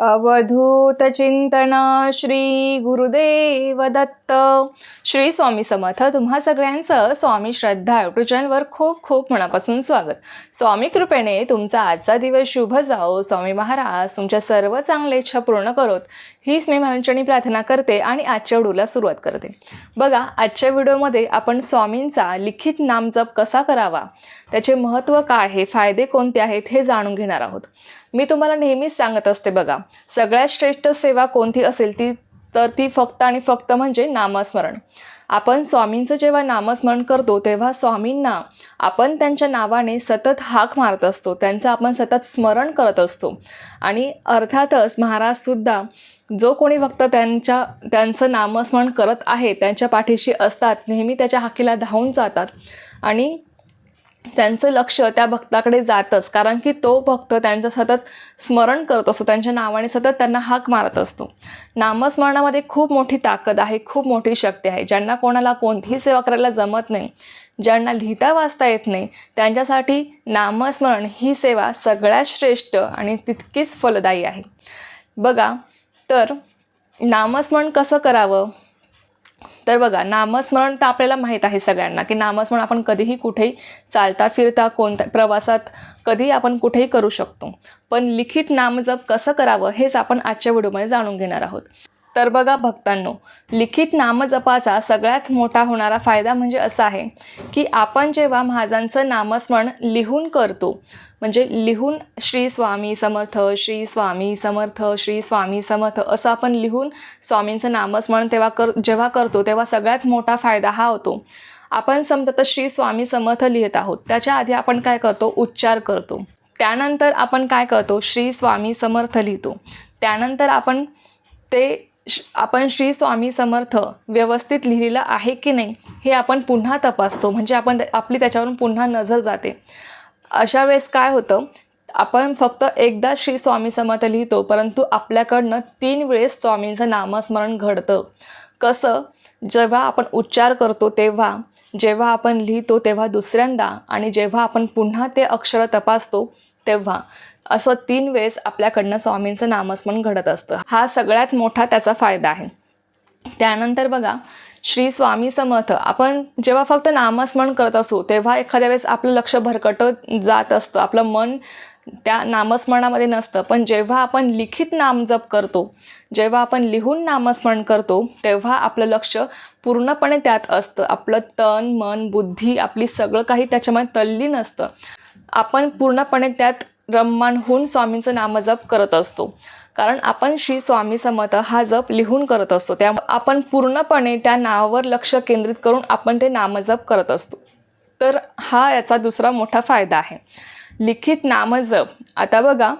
अवधूत चिंतन श्री गुरुदेव दत्त. श्री स्वामी समर्थ तुम्हा सगळ्यांचं स्वामी श्रद्धा युट्यूब चॅनलवर खूप खूप मनापासून स्वागत. स्वामी कृपेने तुमचा आजचा दिवस शुभ जाओ स्वामी महाराज तुमच्या सर्व चांगल्या इच्छा पूर्ण करोत. हीच मी महाराजांनी प्रार्थना करते आणि आजच्या व्हिडिओला सुरुवात करते. बघा आजच्या व्हिडिओमध्ये आपण स्वामींचा लिखित नामजप कसा करावा? त्याचे महत्त्व काय आहे? फायदे कोणते आहेत? हे जाणून घेणार आहोत. मी तुम्हाला नेहमीच सांगत असते बघा सगळ्यात श्रेष्ठ सेवा कोणती असेल ती तर ती फक्त आणि फक्त म्हणजे नामस्मरण. आपण स्वामींचं जेव्हा नामस्मरण करतो तेव्हा स्वामींना आपण त्यांच्या नावाने सतत हाक मारत असतो त्यांचं आपण सतत स्मरण करत असतो. आणि अर्थातच महाराजसुद्धा जो कोणी फक्त त्यांच्या त्यांचं नामस्मरण करत आहे त्यांच्या पाठीशी असतात नेहमी त्याच्या हाकीला धावून जातात. आणि त्यांचं लक्ष त्या भक्ताकडे जातच. कारण की तो भक्त त्यांचं सतत स्मरण करत असतो. त्यांच्या नावाने सतत त्यांना हाक मारत असतो. नामस्मरणामध्ये खूप मोठी ताकद आहे खूप मोठी शक्ती आहे. ज्यांना कोणाला कोणतीही सेवा करायला जमत नाही ज्यांना लिहिता वाचता येत नाही त्यांच्यासाठी नामस्मरण ही सेवा सगळ्यात श्रेष्ठ आणि तितकीच फलदायी आहे. बघा तर नामस्मरण कसं करावं? तर बघा नामस्मरण तर आपल्याला माहीत आहे सगळ्यांना की नामस्मरण आपण कधीही कुठेही चालता फिरता कोणत्या प्रवासात कधीही आपण कुठेही करू शकतो. पण लिखित नामजप कसं करावं हेच आपण आजच्या व्हिडिओमध्ये जाणून घेणार आहोत. तर बघा भक्तांनो लिखित नामजपाचा सगळ्यात मोठा होणारा फायदा म्हणजे असा आहे की आपण जेव्हा महाजांचं नामस्मरण लिहून करतो म्हणजे लिहून श्री स्वामी समर्थ श्री स्वामी समर्थ श्री स्वामी समर्थ असं आपण लिहून स्वामींचं नामस्मरण तेव्हा कर जेव्हा करतो तेव्हा सगळ्यात मोठा फायदा हा होतो. आपण समजा तर श्री स्वामी समर्थ लिहित आहोत त्याच्या आधी आपण काय करतो? उच्चार करतो. त्यानंतर आपण काय करतो? श्री स्वामी समर्थ लिहितो. त्यानंतर आपण ते आपण श्री स्वामी समर्थ व्यवस्थित लिहिलेलं आहे की नाही हे आपण पुन्हा तपासतो. म्हणजे आपण आपली त्याच्यावरून पुन्हा नजर जाते. अशा वेळेस काय होतं आपण फक्त एकदा श्री स्वामी समर्थ लिहितो परंतु आपल्याकडनं तीन वेळेस स्वामींचं नामस्मरण घडतं. कसं जेव्हा आपण उच्चार करतो तेव्हा जेव्हा आपण लिहितो तेव्हा दुसऱ्यांदा आणि जेव्हा आपण पुन्हा ते अक्षर तपासतो तेव्हा. असं तीन वेळेस आपल्याकडनं स्वामींचं नामस्मरण घडत असतं. हा सगळ्यात मोठा त्याचा फायदा आहे. त्यानंतर बघा श्री स्वामी समर्थ. आपण जेव्हा फक्त नामस्मरण करत असू तेव्हा एखाद्या वेळेस आपलं लक्ष भरकटत जात असतं. आपलं मन त्या नामस्मरणामध्ये नसतं. पण जेव्हा आपण लिखित नामजप करतो जेव्हा आपण लिहून नामस्मरण करतो तेव्हा आपलं लक्ष पूर्णपणे त्यात असतं. आपलं तन मन बुद्धी आपली सगळं काही त्याच्यामध्ये तल्लीन असतं आपण पूर्णपणे त्यात रम्मान होऊन स्वामींचं नामजप करत असतो. कारण आपण श्री स्वामी समर्थ हा जप लिहून करत असतो. त्या आपण पूर्णपणे त्या नावावर लक्ष केंद्रित करून आपण ते नामजप करत असतो. तर हा याचा दुसरा मोठा फायदा आहे. लिखित नामजप. आता बघा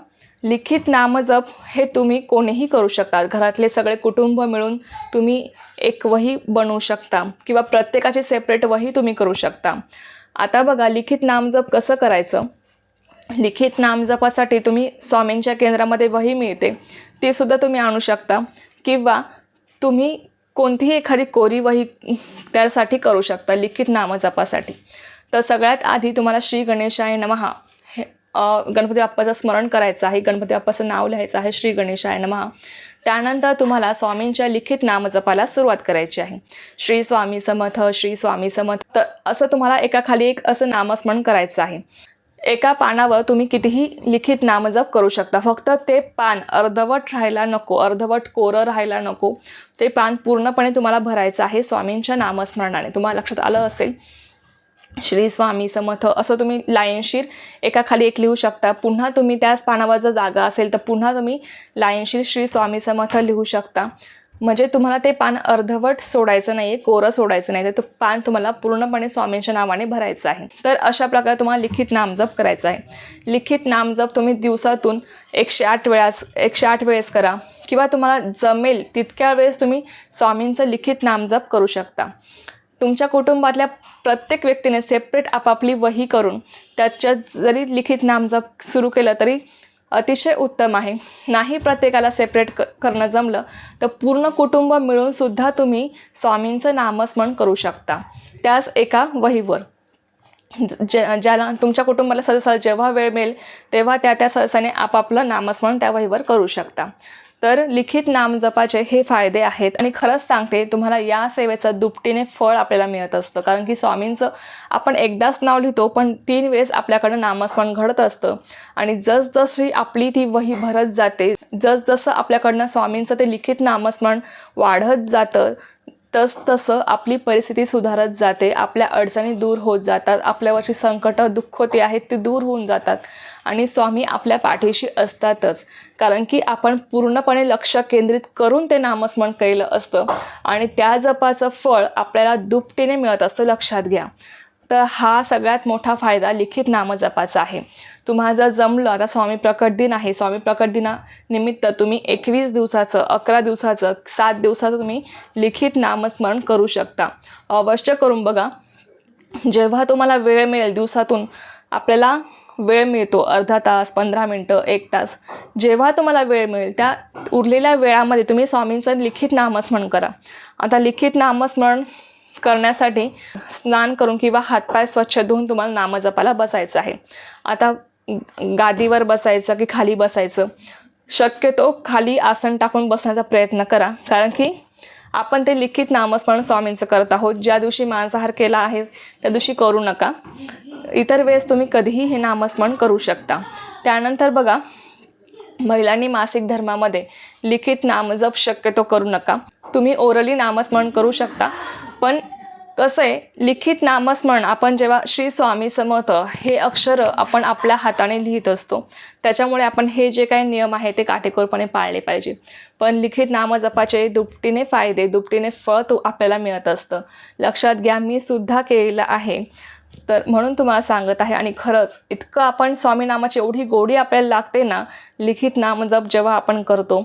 लिखित नामजप हे तुम्ही कोणीही करू शकता घरातले सगळे कुटुंब मिळून तुम्ही एक वही बनवू शकता किंवा प्रत्येकाची सेपरेट वही तुम्ही करू शकता. आता बघा लिखित नामजप कसं करायचं? लिखित नामजपासाठी तुम्ही स्वामींच्या केंद्रामध्ये वही मिळते. ती सुद्धा तुम्ही आणू शकता. किंवा तुम्ही कोणतीही एखादी कोरी वही त्यासाठी करू शकता लिखित नामजपासाठी. तर सगळ्यात आधी तुम्हाला श्री गणेशाय नमहा हे गणपती बाप्पाचं स्मरण करायचं आहे. गणपती बाप्पाचं नाव लिहायचं आहे श्री गणेशाय नमहा त्यानंतर तुम्हाला स्वामींच्या लिखित नामजपाला सुरुवात करायची आहे. श्री स्वामी समर्थ श्री स्वामी समर्थ तर असं तुम्हाला एका खाली एक असं नामस्मरण करायचं आहे. एका पानावर तुम्ही कितीही लिखित नामजप करू शकता. फक्त ते पान अर्धवट राहायला नको अर्धवट कोरं राहायला नको. ते पान पूर्णपणे तुम्हाला भरायचं आहे स्वामींच्या नामस्मरणाने. तुम्हाला लक्षात आलं असेल? श्री स्वामी समर्थ असं तुम्ही लायनशीर एका खाली एक लिहू शकता. पुन्हा तुम्ही त्याच पानावर जर जागा असेल तर पुन्हा तुम्ही लायनशीर श्री स्वामी समर्थ लिहू शकता. म्हणजे तुम्हाला ते पान अर्धवट सोडायचं नाही आहे कोरं सोडायचं नाही तर तो पान तुम्हाला पूर्णपणे स्वामींच्या नावाने भरायचं आहे. तर अशा प्रकारे तुम्हाला लिखित नामजप करायचं आहे. लिखित नामजप तुम्ही दिवसातून एकशे आठ वेळास एकशे आठ वेळेस करा. किंवा तुम्हाला जमेल तितक्या वेळेस तुम्ही स्वामींचं लिखित नामजप करू शकता. तुमच्या कुटुंबातल्या प्रत्येक व्यक्तीने सेपरेट आपापली वही करून त्याच्यात जरी लिखित नामजप सुरू केलं तरी अतिशय उत्तम आहे. नाही प्रत्येकाला सेपरेट क करणं जमलं तर पूर्ण कुटुंब मिळून सुद्धा तुम्ही स्वामींचं नामस्मरण करू शकता. त्याच एका वहीवर. जे ज्याला तुमच्या कुटुंबाला सहसा जेव्हा वेळ मिळेल तेव्हा त्या त्या सहसाने आपापलं नामस्मरण त्या वहीवर करू शकता. तर लिखित नामजपाचे हे फायदे आहेत. आणि खरंच सांगते तुम्हाला या सेवेचं दुपटीने फळ आपल्याला मिळत असतं. कारण की स्वामींचं आपण एकदाच नाव लिहितो पण तीन वेळेस आपल्याकडं नामस्मरण घडत असतं. आणि जसजशी आपली ती वही भरत जाते जसजसं आपल्याकडनं स्वामींचं ते लिखित नामस्मरण वाढत जातं तस तसं आपली परिस्थिती सुधारत जाते आपल्या अडचणी दूर होत जातात आपल्यावरची संकटं दुःख ते आहेत ती दूर होऊन जातात. आणि स्वामी आपल्या पाठीशी असतातच कारण की आपण पूर्णपणे लक्ष केंद्रित करून ते नामस्मरण केलं असतं. आणि त्या जपाचं फळ आपल्याला दुपटीने मिळत असतं लक्षात घ्या. तर हा सगळ्यात मोठा फायदा लिखित नामजपाचा आहे. तुम्हाला जर जमलं आता स्वामी प्रकट दिन आहे. स्वामी प्रकट दिनानिमित्त तुम्ही एकवीस दिवसाचं अकरा दिवसाचं सात दिवसाचं तुम्ही लिखित नामस्मरण करू शकता. अवश्य करून बघा. जेव्हा तुम्हाला वेळ मिळेल दिवसातून आपल्याला वेळ मिळतो अर्धा तास पंधरा मिनटं एक तास जेव्हा तुम्हाला वेळ मिळेल त्या उरलेल्या वेळामध्ये तुम्ही स्वामींचं लिखित नामस्मरण करा. आता लिखित नामस्मरण करण्यासाठी स्नान करून किंवा हातपाय स्वच्छ धुवून तुम्हाला नामजपाला बसायचं आहे. आता गादीवर बसायचं की खाली बसायचं? शक्यतो खाली आसन टाकून बसण्याचा प्रयत्न करा. कारण की आपण ते लिखित नामस्मरण स्वामींचं करत आहोत. ज्या दिवशी मांसाहार केला आहे त्या दिवशी करू नका. इतर वेळेस तुम्ही कधीही हे नामस्मरण करू शकता. त्यानंतर बघा महिलांनी मासिक धर्मामध्ये लिखित नामजप शक्यतो करू नका. तुम्ही ओरली नामस्मरण करू शकता. पण कसं आहे लिखित नामस्मरण आपण जेव्हा श्री स्वामी समर्थ हे अक्षर आपण आपल्या हाताने लिहित असतो त्याच्यामुळे आपण हे जे काही नियम आहे ते काटेकोरपणे पाळले पाहिजे. पण लिखित नामजपाचे दुपटीने फायदे दुपटीने फळ तो आपल्याला मिळत असतं. लक्षात घ्या मी सुद्धा केलेलं आहे. तर म्हणून तुम्हाला सांगत आहे आणि खरंच इतकं आपण स्वामी नामाची एवढी गोडी आपल्याला लागते ना लिखित नामजप जेव्हा आपण करतो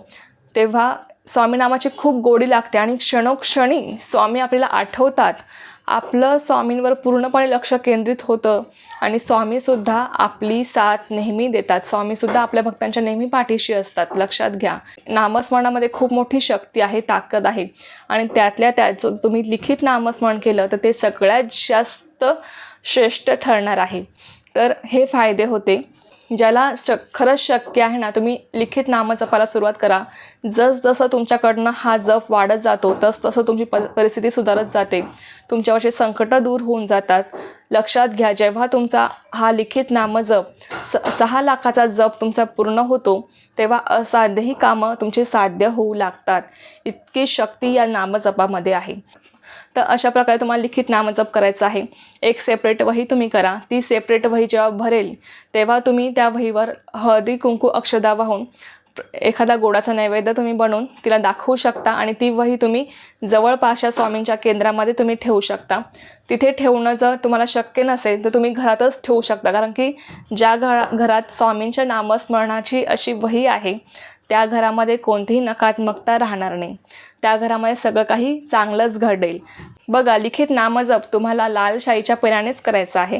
तेव्हा स्वामी नामाची खूप गोडी लागते आणि क्षणोक्षणी स्वामी आपल्याला आठवतात. आपलं स्वामींवर पूर्णपणे लक्ष केंद्रित होतं आणि स्वामीसुद्धा आपली साथ नेहमी देतात. स्वामीसुद्धा आपल्या भक्तांच्या नेहमी पाठीशी असतात. लक्षात घ्या. नामस्मरणामध्ये खूप मोठी शक्ती आहे ताकद आहे. आणि त्यातल्या त्यात जो तुम्ही लिखित नामस्मरण केलं तर ते सगळ्यात जास्त श्रेष्ठ ठरणार आहे. तर हे फायदे होते. ज्याला शक खरंच शक्य आहे ना तुम्ही लिखित नामजपाला सुरुवात करा. जसजसं तुमच्याकडनं हा जप वाढत जातो तस तसं तुमची प परिस्थिती सुधारत जाते. तुमच्यावरचे संकटं दूर होऊन जातात. लक्षात घ्या जेव्हा तुमचा हा लिखित नामजप स सहा लाखाचा जप तुमचा पूर्ण होतो तेव्हा असाध्यही कामं तुमचे साध्य होऊ लागतात. इतकी शक्ती या नामजपामध्ये आहे. तर अशा प्रकारे तुम्हाला लिखित नामजप करायचं आहे. एक सेपरेट वही तुम्ही करा. ती सेपरेट वही जेव्हा भरेल तेव्हा तुम्ही त्या वहीवर हळदी कुंकू अक्षदा वाहून एखादा गोडाचा नैवेद्य तुम्ही बनवून तिला दाखवू शकता आणि ती वही तुम्ही जवळपासच्या स्वामींच्या केंद्रामध्ये तुम्ही ठेवू शकता. तिथे ठेवणं जर तुम्हाला शक्य नसेल तर तुम्ही घरातच ठेवू शकता. कारण की ज्या घरा घरात स्वामींच्या नामस्मरणाची अशी वही आहे त्या घरामध्ये कोणतीही नकारात्मकता राहणार नाही. त्या घरामध्ये सगळं काही चांगलंच घडेल. बघा लिखित नामजप तुम्हाला लाल शाईच्या पेनानेच करायचं आहे.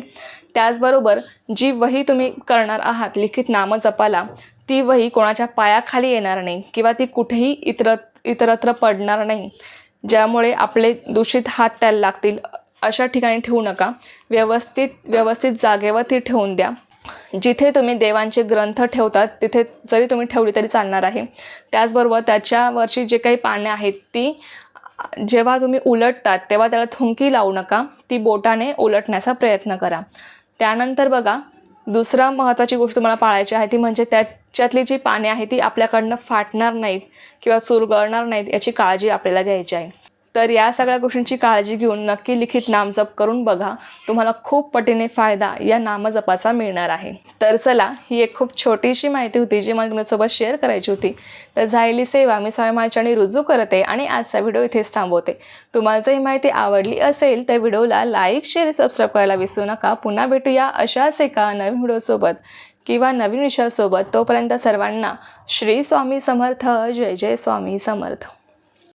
त्याचबरोबर जी वही तुम्ही करणार आहात लिखित नामजपाला ती वही कोणाच्या पायाखाली येणार नाही किंवा ती कुठेही इतर इतरत्र पडणार नाही. ज्यामुळे आपले दूषित हात त्याला लागतील. अशा ठिकाणी ठेवू नका. व्यवस्थित व्यवस्थित जागेवर ती ठेवून द्या. जिथे तुम्ही देवांचे ग्रंथ ठेवतात तिथे जरी तुम्ही ठेवली तरी चालणार आहे. त्याचबरोबर त्याच्यावरची जे काही पाने आहेत ती जेव्हा तुम्ही उलटतात तेव्हा त्याला थुंकी लावू नका. ती बोटाने उलटण्याचा प्रयत्न करा. त्यानंतर बघा दुसरा महत्त्वाची गोष्ट तुम्हाला पाळायची आहे ती म्हणजे त्याच्यातली जी पाने आहे ती आपल्याकडनं फाटणार नाहीत किंवा चुरगळणार नाहीत याची काळजी आपल्याला घ्यायची आहे. तर या सगळ्या गोष्टींची काळजी घेऊन नक्की लिखित नामजप करून बघा. तुम्हाला खूप पटीने फायदा या नामजपाचा मिळणार आहे. तर चला ही एक खूप छोटीशी माहिती होती जी मला तुमच्यासोबत शेअर करायची होती. तर झालेली सेवा मी स्वामी रुजू करते आणि आजचा व्हिडिओ इथेच थांबवते. तुम्हाला जर ही माहिती आवडली असेल तर व्हिडिओला लाईक शेअर सबस्क्राईब करायला विसरू नका. पुन्हा भेटूया अशाच एका नवीन व्हिडिओसोबत किंवा नवीन विषयासोबत. तोपर्यंत सर्वांना श्री स्वामी समर्थ. जय जय स्वामी समर्थ.